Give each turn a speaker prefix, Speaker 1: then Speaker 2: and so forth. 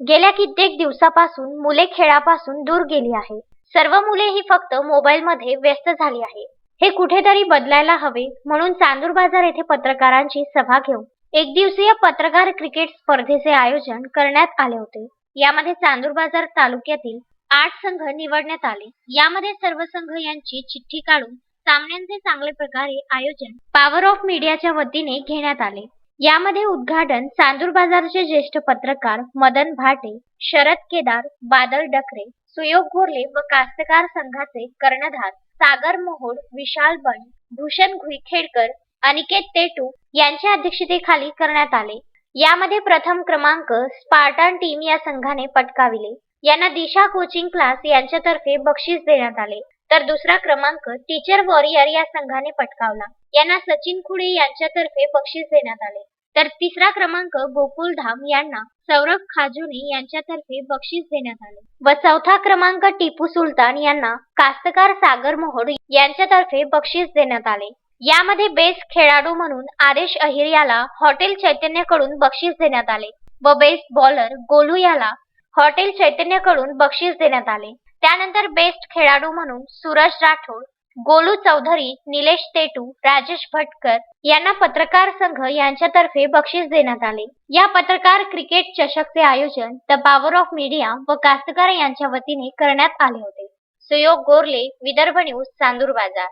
Speaker 1: गेल्या कित्येक दिवसापासून मुले खेळापासून दूर गेली आहे. सर्व मुले ही फक्त मोबाईलमध्ये व्यस्त झाली आहे. हे कुठेतरी बदलायला हवे म्हणून चांदूर बाजार येथे पत्रकारांची सभा घेऊन एक दिवसीय पत्रकार क्रिकेट स्पर्धेचे आयोजन करण्यात आले होते. यामध्ये चांदूर बाजार तालुक्यातील आठ संघ निवडण्यात आले. यामध्ये सर्व संघ यांची चिठ्ठी काढून सामन्यांचे चांगल्या प्रकारे आयोजन पॉवर ऑफ मीडियाच्या वतीने घेण्यात आले. यामध्ये उद्घाटन चांदूर बाजारचे ज्येष्ठ पत्रकार मदन भाटे शरद केदार बादल डकरे सुयोग गोरले व कास्तकार संघाचे कर्णधार सागर मोहोड विशाल बन भूषण घुईखेडकर अनिकेत तेटू यांच्या अध्यक्षतेखाली करण्यात आले. यामध्ये प्रथम क्रमांक स्पार्टन टीम या संघाने पटकाविले. यांना दिशा कोचिंग क्लास यांच्यातर्फे बक्षीस देण्यात आले. तर दुसरा क्रमांक टीचर वॉरियर या संघाने पटकावला. यांना सचिन खुडे यांच्यातर्फे बक्षीस देण्यात आले. तर तिसरा क्रमांक गोकुल धाम यांना सौरभ खाजुने यांच्यातर्फे बक्षीस देण्यात आले. व चौथा क्रमांक टिपू सुलतान यांना कास्तकार सागर मोहोड यांच्यातर्फे बक्षीस देण्यात आले. यामध्ये बेस्ट खेळाडू म्हणून आदेश अहिर याला हॉटेल चैतन्यकडून बक्षीस देण्यात आले व बेस्ट बॉलर गोलू याला हॉटेल चैतन्यकडून बक्षीस देण्यात आले. त्यानंतर बेस्ट खेळाडू म्हणून सूरज राठोड गोलू चौधरी निलेश तेटू राजेश भटकर यांना पत्रकार संघ यांच्यातर्फे बक्षीस देण्यात आले. या पत्रकार क्रिकेट चषकचे आयोजन द पॉवर ऑफ मीडिया व कास्तकार यांच्या वतीने करण्यात आले होते. सुयोग गोरले विदर्भ न्यूज चांदूर बाजार.